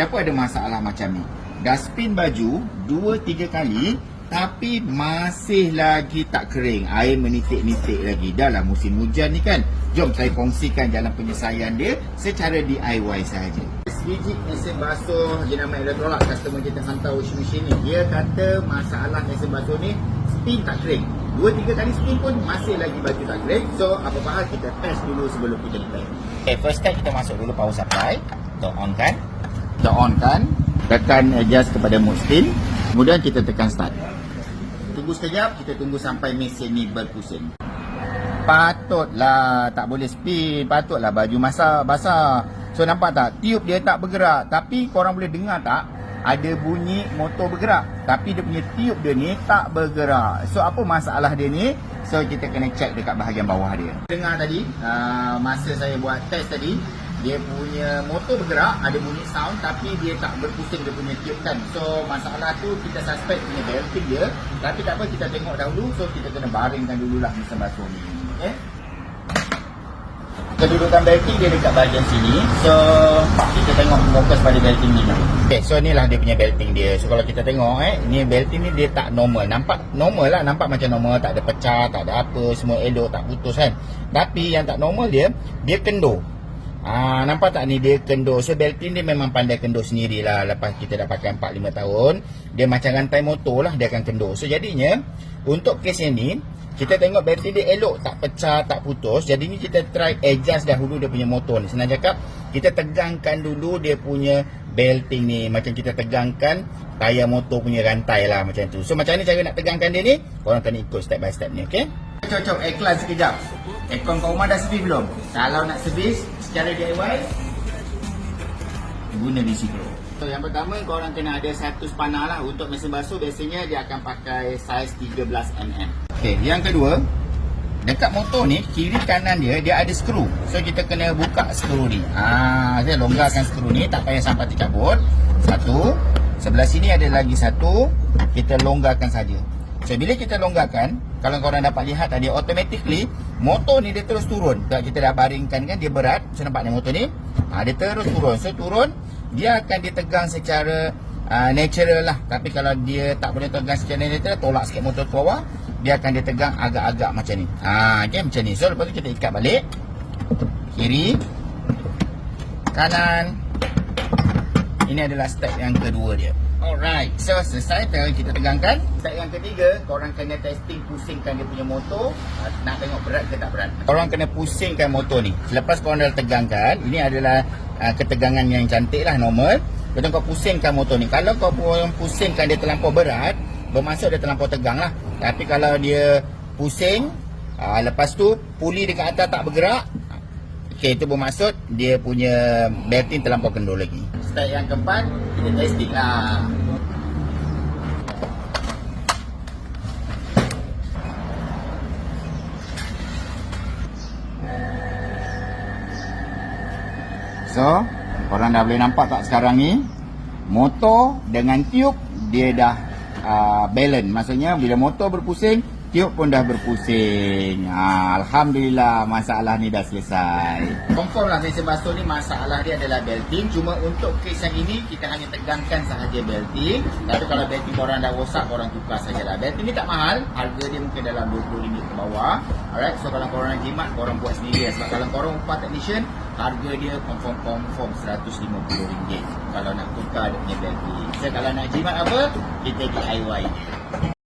Apa ada masalah macam ni? Dah spin baju 2-3 kali tapi masih lagi tak kering. Air menitik-nitik lagi. Dah lah musim hujan ni kan. Jom saya kongsikan jalan penyelesaian dia secara DIY sahaja. Sebiji mesin basuh jenama elektrolak customer kita hantar washing machine ni. Dia kata masalah mesin basuh ni spin tak kering. Dua tiga kali spin pun masih lagi baju tak kering. So apa hal kita test dulu sebelum kita repair. Okay, first step kita masuk dulu power supply. Kita on kan. Kita on kan. Tekan adjust kepada mode spin. Kemudian kita tekan start. Tunggu sekejap, kita tunggu sampai mesin ni berpusing. Patutlah tak boleh spin, patutlah baju masa basah. So nampak tak? Tiup dia tak bergerak. Tapi korang boleh dengar tak? Ada bunyi motor bergerak. Tapi dia punya tiup dia ni tak bergerak. So apa masalah dia ni? So kita kena check dekat bahagian bawah dia. Dengar tadi, uh, masa saya buat test tadi, dia punya motor bergerak, ada bunyi sound tapi dia tak berpusing dia punya tiup kan. So masalah tu kita suspect punya belting dia. Tapi tak apa kita tengok dahulu. So kita kena baringkan dululah mesin basuh ni. Okay? kedudukan belting dia dekat bahagian sini so kita tengok fokus pada belting ni okay, so inilah dia punya belting dia so kalau kita tengok eh ni belting ni dia tak normal nampak normal lah nampak macam normal tak ada pecah tak ada apa semua elok tak putus kan tapi yang tak normal dia dia kendur Ah, nampak tak ni dia kendur So belting dia memang pandai kendur sendirilah. Lepas kita dah pakai 4-5 tahun Dia macam rantai motor lah Dia akan kendur So jadinya Untuk kes yang ni kita tengok bateri dia elok tak pecah tak putus. Jadi ni kita try adjust dahulu dia punya motor ni. Senang cakap kita tegangkan dulu dia punya belting ni. Macam kita tegangkan tayar motor punya rantai lah macam tu. So macam ni cara nak tegangkan dia ni? Korang kena ikut step by step ni ok cocok iklan sekejap aircon kau rumah dah servis belum kalau nak servis secara DIY guna DC Pro So, yang pertama korang kena ada satu spanner lah untuk mesin basuh biasanya dia akan pakai saiz 13mm. Okey, yang kedua dekat motor ni kiri kanan dia dia ada skru. So kita kena buka skru ni. Ah, saya longgarkan skru ni tak payah sampai tercabut. Satu. Sebelah sini ada lagi satu. Kita longgarkan saja. So bila kita longgarkan, kalau korang dapat lihat tadi automatically motor ni dia terus turun. Sebab kita dah baringkan kan dia berat. So nampak ni motor ni. Ah, dia terus turun. So turun dia akan ditegang secara uh, natural lah tapi kalau dia tak boleh tegang secara natural tolak sikit motor ke bawah dia akan ditegang agak-agak macam ni ha, okay, macam ni so lepas tu kita ikat balik kiri kanan ini adalah step yang kedua dia Alright, so selesai tengok kita tegangkan. Step yang ketiga, korang kena testing pusingkan dia punya motor. Uh, Nak tengok berat ke tak berat. Korang kena pusingkan motor ni. Selepas korang dah tegangkan Ini adalah uh, ketegangan yang cantik lah, normal. Lepas kau pusingkan motor ni. Kalau kau pusingkan dia terlampau berat Bermaksud dia terlampau tegang lah. Tapi kalau dia pusing uh, Lepas tu, puli dekat atas tak bergerak Okay, itu bermaksud dia punya belting terlampau kendur lagi. Step yang keempat, kita testing lah. So, korang dah boleh nampak tak sekarang ni Motor dengan tiup dia dah uh, balance Maksudnya bila motor berpusing Tiup pun dah berpusing. Ha, Alhamdulillah masalah ni dah selesai. Confirm lah mesin basuh ni masalah dia adalah belting Cuma untuk kes yang ini kita hanya tegangkan sahaja belting Tapi kalau belting korang dah rosak korang tukar sajalah. Belting ni tak mahal. Harga dia mungkin dalam RM20 ke bawah. Alright so kalau korang nak jimat korang buat sendiri Sebab kalau korang upah technician Harga dia confirm-confirm RM150 Kalau nak tukar dia punya belting So kalau nak jimat apa? Kita DIY